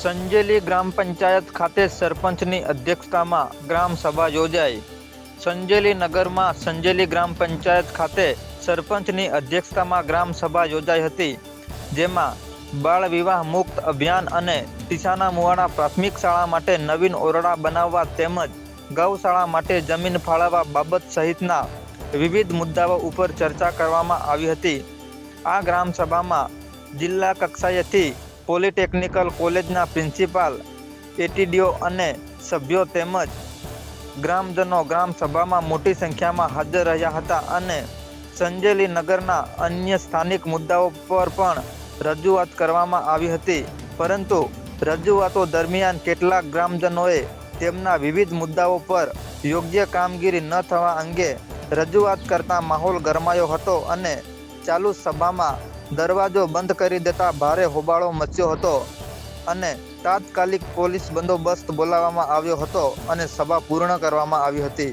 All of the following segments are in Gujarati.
સંજેલી ગ્રામ પંચાયત ખાતે સરપંચની અધ્યક્ષતામાં ગ્રામ સભા યોજાઈ. સંજેલી નગરમાં સંજેલી ગ્રામ પંચાયત ખાતે સરપંચની અધ્યક્ષતામાં ગ્રામ સભા યોજાઈ હતી, જેમાં બાળ વિવાહ મુક્ત અભિયાન અને ટીસાના મુવાડા પ્રાથમિક શાળા માટે નવીન ઓરડા બનાવવા તેમજ ગૌશાળા માટે જમીન ફાળવવા બાબત સહિતના વિવિધ મુદ્દાઓ ઉપર ચર્ચા કરવામાં આવી હતી. આ ગ્રામ સભામાં જિલ્લા કક્ષાએથી પોલિટેકનિકલ કોલેજના પ્રિન્સિપાલ, એટીડીઓ અને સભ્યો તેમજ ગ્રામજનો ગ્રામસભામાં મોટી સંખ્યામાં હાજર રહ્યા હતા અને સંજેલી નગરના અન્ય સ્થાનિક મુદ્દાઓ પર પણ રજૂઆત કરવામાં આવી હતી. પરંતુ રજૂઆતો દરમિયાન કેટલાક ગ્રામજનોએ તેમના વિવિધ મુદ્દાઓ પર યોગ્ય કામગીરી ન થવા અંગે રજૂઆત કરતા માહોલ ગરમાયો હતો અને ચાલુ સભામાં દરવાજો બંધ કરી દેતા ભારે હોબાળો મચ્યો હતો અને તાત્કાલિક પોલીસ બંદોબસ્ત બોલાવવામાં આવ્યો હતો અને સભા પૂર્ણ કરવામાં આવી હતી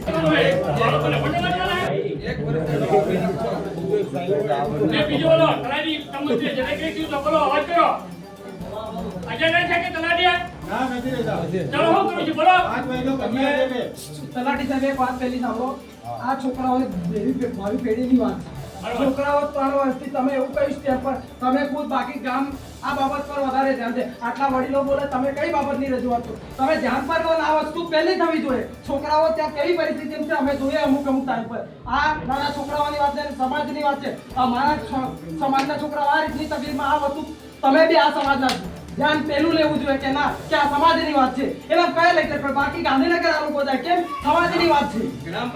આ છોકરાઓની ભાવિ પેઢીની વાત. છોકરાઓ ત્રણ વર્ષથી તમે એવું કહ્યું સ્ટેપ પર તમે ખુદ બાકી ગામ આ બાબત પર વધારે ધ્યાન દે. આટલા વડીલો બોલે તમે કઈ બાબતની રજૂઆત કરો? તમે ધ્યાન પર લો આ વસ્તુ પહેલી થવી જોઈએ. છોકરાઓ ત્યાં કઈ પરિસ્થિતિ છે? અમે જોઈએ અમુક અમુક ટાઈમ પર. આ નાના છોકરાઓની વાત છે સમાજની વાત છે. અમારા સમાજના છોકરાઓ આ રીતની તકલીફમાં આ વસ્તુ તમે બી આ સમાજના છો. ધ્યાન પેલું લેવું જોઈએ કે ના કે આ સમાજની વાત છે. એમાં કયા લેક્ચર પર? બાકી ગાંધીનગર આ લોકો જાય. કેમ? સમાજની વાત છે.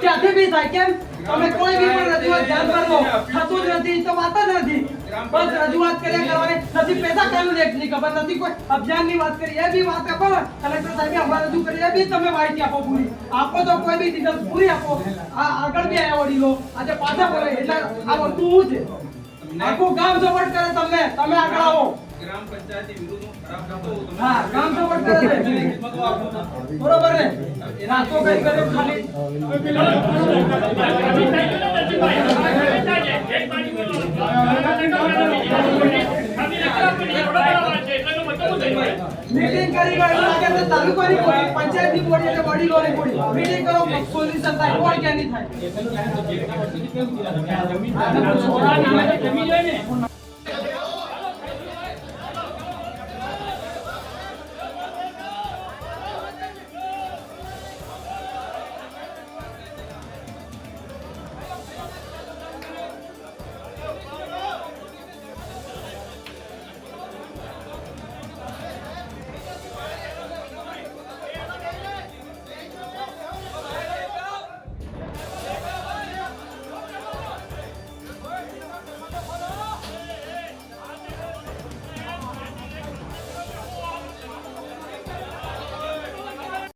ક્યાંથી બી થાય કેમ? તમે કોઈ બી પણ રજૂઆત ધ્યાન લો થતું જ નથી તો વાત જ નથી. બસ રજૂઆત કર્યા કરવાની. નથી પૈસા કયું લેખની ખબર નથી કોઈ અભિયાનની વાત કરી. એ બી વાત આપો. કલેક્ટર સાહેબે અમારે રજૂ કરી. એ બી તમે માહિતી આપો પૂરી. આપો તો કોઈ બી ડિટેલ્સ પૂરી આપો. આ આગળ બી આયા વડીલો. આજે પાછા બોલે. એટલે આ વસ્તુ શું છે? આખું ગામ સપોર્ટ કરે તમને. તમે આગળ આવો. ગ્રામ પંચાયત ખરાબ કામ તો હા બરોબર ને? રાતો કઈ કર્યો ખાલી? મીટિંગ કરી છે તાલુકાની બોડી પંચાયતની બોડી એટલે વડીલોની બોડી મીટિંગ કરો સોલ્યુશન થાય ક્યાં નહીં થાય?